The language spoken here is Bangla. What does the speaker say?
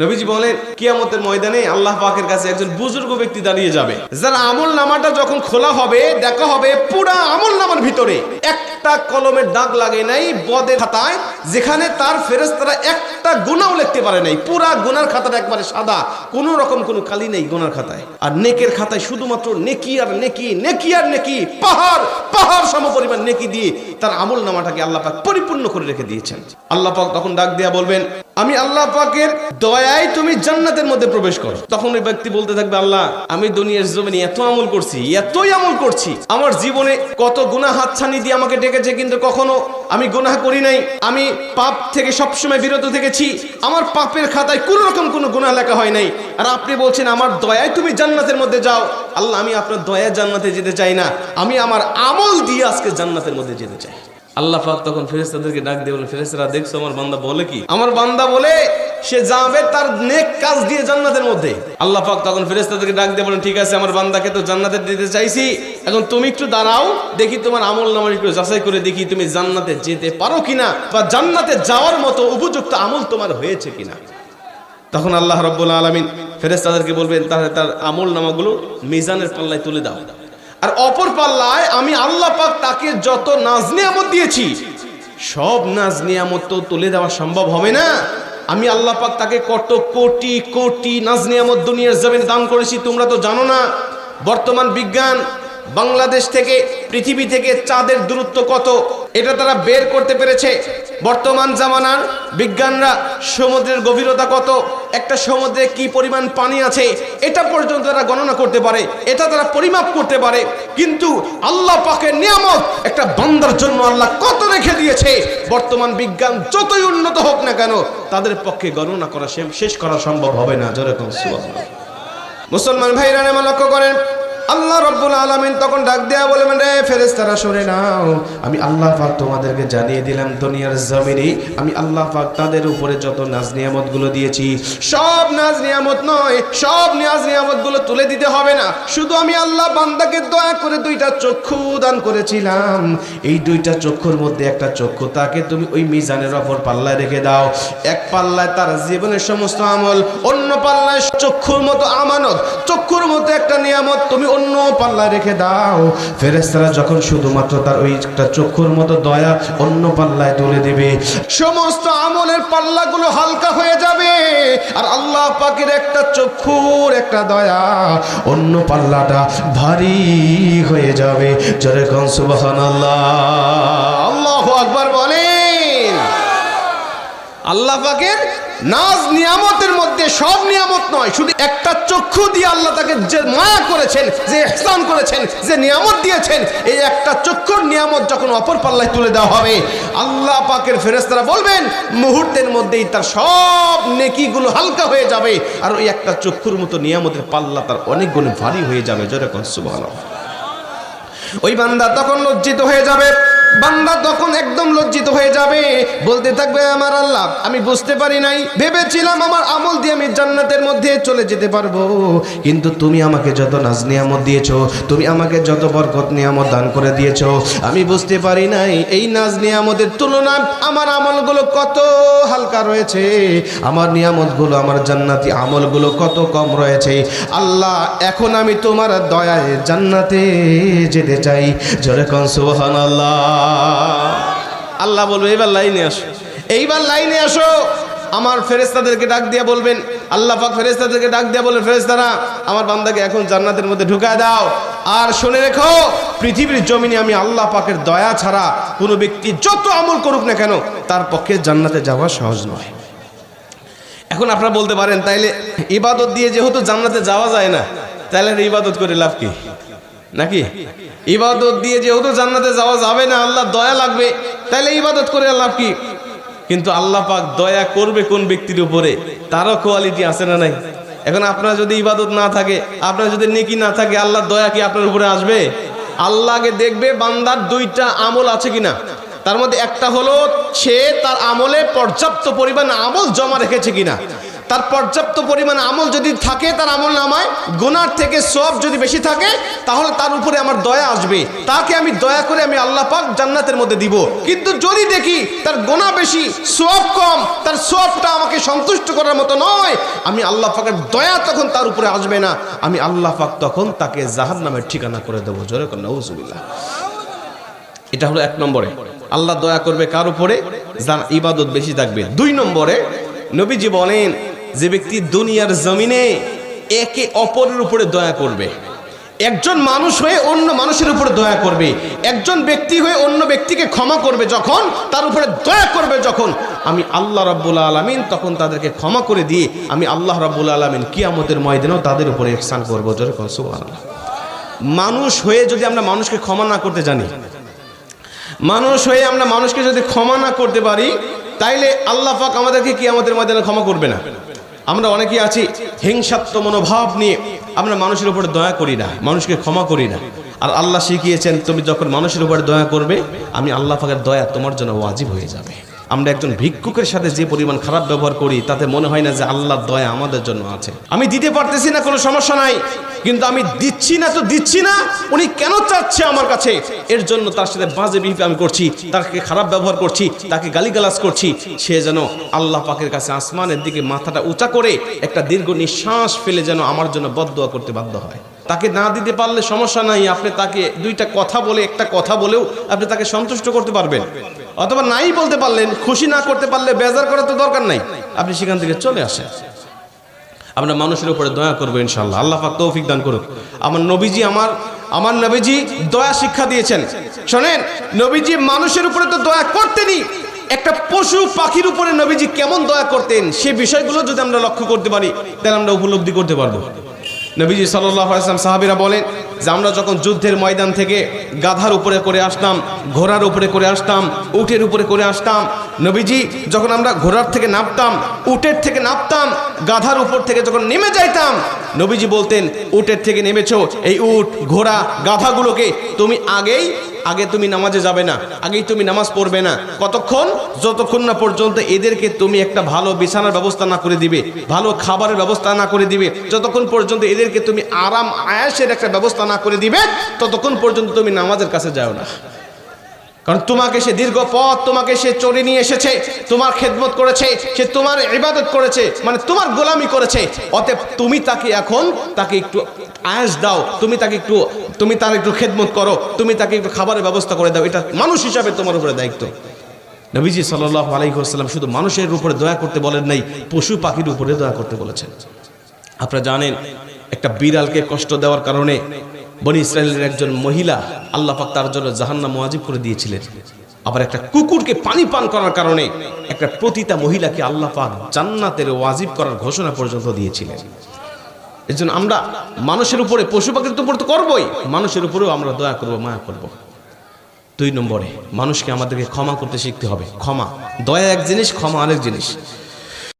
নবীজি বলেন, কিয়ামতের ময়দানে আল্লাহ পাকের কাছে একজন বুজুর্গ ব্যক্তি দাঁড়িয়ে যাবে। যার আমল নামাটা যখন খোলা হবে, দেখা হবে পুরা আমল নামার ভিতরে। একটা কলমের দাগ লাগে নাই বদের খাতায়, যেখানে তার ফেরেস্তারা একটা গুণাও লিখতে পারে নাই। পুরা গুনার খাতাটা একবারে সাদা। কোনো রকম কোনো কালি নেই গুনার খাতায়। আর নেকের খাতায় শুধুমাত্র নেকি আর নেকি নেকি আর নেকি, পাহাড় পাহাড় সম পরিমাণ নেকি দিয়ে তার আমল নামাটাকে আল্লাহ পাক পরিপূর্ণ করে রেখে দিয়েছেন। আল্লাহ পাক তখন ডাক দিয়া বলবেন, আমি আল্লাহ পাকের দয়ায় তুমি জান্নাতের মধ্যে প্রবেশ করো। তখন ওই ব্যক্তি বলতে থাকবে, আল্লাহ, আমি দুনিয়ার জমিনে এত আমল করছি, এতই আমল করছি। আমার জীবনে কত গুনাহ হাতছানি দিয়ে আমাকে ডেকেছে কিন্তু কখনো আমি গুনাহ করি নাই। আমি পাপ থেকে সবসময় বিরত থেকেছি। আমার পাপের খাতায় কোনো রকম কোনো গুনাহ লেখা হয় নাই। আর আপনি বলছেন আমার দয়ায় তুমি জান্নাতের মধ্যে যাও। আল্লাহ আমি আপনার দয়া জান্নাতে যেতে চাই না। আমি আমার আমল দিয়ে আজকে জান্নাতের মধ্যে যেতে চাই। আল্লাহ পাক তখন ফেরেস্তাদেরকে ডাক দিয়ে বলেন ফেরেস্তারা দেখছ আমার বান্দা বলে কি? আমার বান্দা বলে সে যাবে তার নেক কাজ দিয়ে জান্নাতের মধ্যে। আল্লাহ পাক তখন ফেরেস্তাদেরকে ডাক দিয়ে বলেন, ঠিক আছে, আমার বান্দাকে তো জান্নাতে দিতে চাইছি। এখন তুমি একটু দাঁড়াও, দেখি তোমার আমল নামার একটু যাচাই করে দেখি তুমি জান্নাতে যেতে পারো কিনা বা জান্নাতে যাওয়ার মতো উপযুক্ত আমল তোমার হয়েছে কিনা? তখন আল্লাহ রব্বুল আলমিন ফেরেস্তাদেরকে বলবেন, তাহলে তার আমল নামাগুলো মিজানের পাল্লায় তুলে দাও। আর অপর পাল্লায় আমি আল্লাহ পাক তাকে যত নাজ নিয়ামত দিয়েছি, সব নাজ নিয়ামত তো তুলে দেওয়া সম্ভব হবে না। আমি আল্লাহ পাক তাকে কত কোটি কোটি নাজনিয়ামত দুনিয়ার জমিন দান করেছি তোমরা তো জানো না। বর্তমান বিজ্ঞান বাংলাদেশ থেকে, পৃথিবী থেকে চাঁদের দূরত্ব কত? এটা তারা বের করতে পেরেছে। বর্তমান জামানার বিজ্ঞানরা সমুদ্রের গভীরতা কত? একটা সমুদ্রে কি পরিমাণ পানি আছে? এটা পর্যন্ত তারা গণনা করতে পারে। এটা তারা পরিমাপ করতে পারে। কিন্তু আল্লাহ পাকের নিয়ামত একটা বান্দার জন্য আল্লাহ কত রেখে দিয়েছে? বর্তমান বিজ্ঞান যতই উন্নত হোক না কেন, তাদের পক্ষে গণনা করা শেষ করা সম্ভব হবে না। যেরকম মুসলমান ভাইরা লক্ষ্য করেন। আল্লাহ রব্বুল আলমিন তখন ডাক দেয়া বলে মানে ফেরেস্তারা শুনে নাও। আমি আল্লাহ পাক তোমাদেরকে জানিয়ে দিলাম, দুনিয়ার জমিনে আমি আল্লাহ পাক তাদের উপরে যত নাজ নিয়ামতগুলো দিয়েছি, সব নাজ নিয়ামত নয়, সব নাজ নিয়ামতগুলো তুলে দিতে হবে না। শুধু আমি আল্লাহ বান্দাকে দয়া করে দুইটা চক্ষু দান করেছিলাম। এই দুইটা চক্ষুর মধ্যে একটা চক্ষু তাকে তুমি ওই মিজানের অপর পাল্লায় রেখে দাও। এক পাল্লায় তার জীবনের সমস্ত আমল, অন্য পাল্লায় চক্ষুর মতো আমানত। চক্ষুর মতো একটা নিয়ামত তুমি অন্য পাল্লায় রেখে দাও। ফেরেস্তারা যখন শুধুমাত্র তার ওই একটা চক্ষুর মতো দয়া অন্য পাল্লায় তুলে দিবে, সমস্ত আমলের পাল্লাগুলো হালকা হয়ে যাবে। আর আল্লাহ পাকের একটা চক্ষুর একটা দয়া অন্য পাল্লাটা ভারী হয়ে যাবে। জোরে কন সুবহানাল্লাহ। আল্লাহু আকবার বলেন আল্লাহ নাজ নিয়ামতের মধ্যে সব নিয়ামত নয়, শুধু একটা চক্ষু দিয়ে আল্লাহ তাকে যে মায়া করেছেন, যে ইহসান করেছেন, যে নিয়ামত দিয়েছেন, এই একটা চক্ষুর নিয়ামত যখন অপর পাল্লায় তুলে দেওয়া হবে, আল্লাহ পাকের ফেরেস্তারা বলবেন, মুহূর্তের মধ্যেই তার সব নেকিগুলো হালকা হয়ে যাবে, আর ওই একটা চক্ষুর মতো নিয়ামতের পাল্লা তার অনেক গুণে ভারী হয়ে যাবে যেরকম সুবহানাল্লাহ। ওই বান্দা তখন লজ্জিত হয়ে যাবে। বান্দা তখন একদম লজ্জিত হয়ে যাবে। বলতে থাকবে, আমার আল্লাহ, আমি বুঝতে পারি নাই। ভেবেছিলাম আমার আমল দিয়ে আমি জান্নাতের মধ্যে চলে যেতে পারব। কিন্তু তুমি আমাকে যত নাজ নিয়ামত দিয়েছ, তুমি আমাকে যত বরকত নিয়ামত দান করে দিয়েছ, আমি বুঝতে পারি নাই। এই নাজ নিয়ামতের তুলনায় আমার আমলগুলো কত হালকা রয়েছে। আমার নিয়ামতগুলো, আমার জান্নাতি আমলগুলো কত কম রয়েছে। আল্লাহ, এখন আমি তোমার দয়ায় জান্নাতে যেতে চাই। জোরে কন, সুবহানাল্লাহ। আল্লাহ বলবে, এইবার লাইনে আসো। এইবার লাইনে আসো। আমার ফেরেস্তাদেরকে ডাক দিয়ে বলবেন, আল্লাহ পাক ফেরেস্তাদেরকে ডাক দিয়ে বলবেন ফেরেস্তারা আমার বান্দাকে এখন জান্নাতের মধ্যে ঢুকায় দাও। আর শুনে রেখো, পৃথিবীর জমিনে আমি আল্লাহ পাকের দয়া ছাড়া কোনো ব্যক্তি যত আমল করুক না কেন, তার পক্ষে জান্নাতে যাওয়া সহজ নয়। এখন আপনারা বলতে পারেন, তাইলে ইবাদত দিয়ে যেহেতু জান্নাতে যাওয়া যায় না তাহলে ইবাদত করে লাভ কি? নাকি? ইবাদত দিয়ে যেহেতু জান্নাতে যাওয়া যাবে না, আল্লাহ দয়া লাগবে। তাহলে ইবাদত করে লাভ কি? কিন্তু আল্লাহ পাক দয়া করবে কোন ব্যক্তির উপরে? তারও কোয়ালিটি আছে না নাই? এখন আপনার যদি ইবাদত না থাকে, আপনার যদি নেকি না থাকে আল্লাহ দয়া কি আপনার উপরে আসবে? আল্লাহকে দেখবে বান্দার দুইটা আমল আছে কিনা? তার মধ্যে একটা হলো, সে তার আমলে পর্যাপ্ত পরিমাণ আমল জমা রেখেছে কিনা? তার পর্যাপ্ত পরিমাণ আমল যদি থাকে, তার আমল নামায় গোনার থেকে সব যদি বেশি থাকে, তাহলে তার উপরে আমার দয়া আসবে। তাকে আমি দয়া করে আমি আল্লাহ পাক জান্নাতের মধ্যে দিব। কিন্তু যদি দেখি তার গোনা বেশি সব কম, তার সবটা আমাকে সন্তুষ্ট করার মতো নয়, আমি আল্লাহ পাকের দয়া তখন তার উপরে আসবে না। আমি আল্লাহ পাক তখন তাকে জাহান নামের ঠিকানা করে দেবো। জোরে কন্যা এটা হলো এক নম্বরে। আল্লাহ দয়া করবে কার উপরে? ইবাদত বেশি থাকবে। দুই নম্বরে, নবীজি বলেন যে ব্যক্তি দুনিয়ার জমিনে একে অপরের উপরে দয়া করবে। একজন মানুষ হয়ে অন্য মানুষের উপরে দয়া করবে। একজন ব্যক্তি হয়ে অন্য ব্যক্তিকে ক্ষমা করবে যখন, তার উপরে দয়া করবে যখন, আমি আল্লাহ রাব্বুল আলমিন তখন তাদেরকে ক্ষমা করে দিয়ে আমি আল্লাহ রাব্বুল আলমিন কিয়ামতের ময়দানেও তাদের উপরে ইহসান করব। মানুষ হয়ে যদি আমরা মানুষকে ক্ষমা না করতে জানি, মানুষ হয়ে আমরা মানুষকে যদি ক্ষমা না করতে পারি, তাইলে আল্লাহ পাক আমাদেরকে কি আমাদের ময়দানে ক্ষমা করবে না। আমরা অনেকেই আছি হিংসাত্ম মনোভাব নিয়ে। আমরা মানুষের উপরে দয়া করি না, মানুষকে ক্ষমা করি না। আর আল্লাহ শিখিয়েছেন, তুমি যখন মানুষের উপরে দয়া করবে, আমি আল্লাহ ফাঁকের দয়া তোমার জন্য ওয়াজিব হয়ে যাবে। আমরা একজন ভিক্ষুকের সাথে যে পরিমাণ খারাপ ব্যবহার করি, তাতে মনে হয় না যে আল্লাহর দয়া আমাদের জন্য আছে। আমি দিতে পারতেছি না, কোনো সমস্যা নাই, কিন্তু আমি দিচ্ছি না তো দিচ্ছি না, উনি কেন চাচ্ছে আমার কাছে? এর জন্য তার সাথে বাজে বিহেভ আমি করছি, তাকে খারাপ ব্যবহার করছি, তাকে গালিগালাজ করছি, সে যেন আল্লাহ পাকের কাছে আসমানের দিকে মাথাটা উঁচা করে একটা দীর্ঘ নিঃশ্বাস ফেলে যেন আমার জন্য বদদোয়া করতে বাধ্য হয়। তাকে না দিতে পারলে সমস্যা নাই, আপনি তাকে দুইটা কথা বলে, একটা কথা বলেও আপনি তাকে সন্তুষ্ট করতে পারবেন। অথবা নাই বলতে পারলেন, খুশি না করতে পারলে বেজার করার তো দরকার নাই। আপনি সেখান থেকে চলে আসেন। আমরা মানুষের উপরে দয়া করব ইনশাল্লাহ আল্লাহ পাক তৌফিক দান করুক। আমার নবীজি আমার আমার নবীজি দয়া শিক্ষা দিয়েছেন। শোনেন, নবীজি মানুষের উপরে তো দয়া করতেনই। একটা পশু পাখির উপরে নবীজি কেমন দয়া করতেন, সে বিষয়গুলো যদি আমরা লক্ষ্য করতে পারি, তাহলে আমরা উপলব্ধি করতে পারব। নবীজি সাল্লাম সাহাবিরা বলেন যে আমরা যখন যুদ্ধের ময়দান থেকে গাধার উপরে করে আসতাম, ঘোড়ার উপরে করে আসতাম, উটের উপরে করে আসতাম, নবীজি যখন আমরা ঘোড়ার থেকে নামতাম, উটের থেকে নামতাম, গাধার উপর থেকে যখন নেমে যাইতাম, নবীজি বলতেন, উটের থেকে নেমেছ, এই উট, ঘোড়া, গাধাগুলোকে তুমি আগেই আগে তুমি নামাজে যাবে না, আগেই তুমি নামাজ পড়বে না। কতক্ষণ? যতক্ষণ না পর্যন্ত এদেরকে তুমি একটা ভালো বিছানার ব্যবস্থা না করে দিবে, ভালো খাবারের ব্যবস্থা না করে দিবে, যতক্ষণ পর্যন্ত এদেরকে তুমি আরাম আয়াসের একটা ব্যবস্থা না করে দিবে, ততক্ষণ পর্যন্ত তুমি নামাজের কাছে যাও না। কারণ তোমাকে সে দীর্ঘ পথ, তোমাকে সে চড়ে নিয়ে এসেছে, তোমার খেদমত করেছে, সে তোমার ইবাদত করেছে মানে তোমার গোলামি করেছে। অতএব তুমি তাকে এখন তাকে একটু আয়াস দাও, তুমি তাকে একটু, তুমি তার একটু খেদমত করো, তুমি তাকে একটু খাবারের ব্যবস্থা করে দাও, এটা মানুষ হিসাবে তোমার উপরে দায়িত্ব। নবীজি সাল্লাহ আলাইসাল্লাম শুধু মানুষের উপরে দয়া করতে বলেন নাই, পশু পাখির উপরে দয়া করতে বলেছেন। আপনারা জানেন, একটা বিড়ালকে কষ্ট দেওয়ার কারণে বনি ইসরায়েলের একজন মহিলা আল্লাহ পাক তার জন্য জাহান্নাম মোয়াজিব করে দিয়েছিলেন। আবার একটা কুকুরকে পানি পান করার কারণে একটা প্রতিটা মহিলাকে আল্লাহ পাক জান্নাতের ওয়াজিব করার ঘোষণা পর্যন্ত দিয়েছিলেন। এর জন্য আমরা মানুষের উপরে পশু পাখির উপর তো করবোই। মানুষের উপরেও আমরা দয়া করব, মায়া করব। দুই নম্বরে, মানুষকে আমাদেরকে ক্ষমা করতে শিখতে হবে। ক্ষমা, দয়া এক জিনিস, ক্ষমা আরেক জিনিস।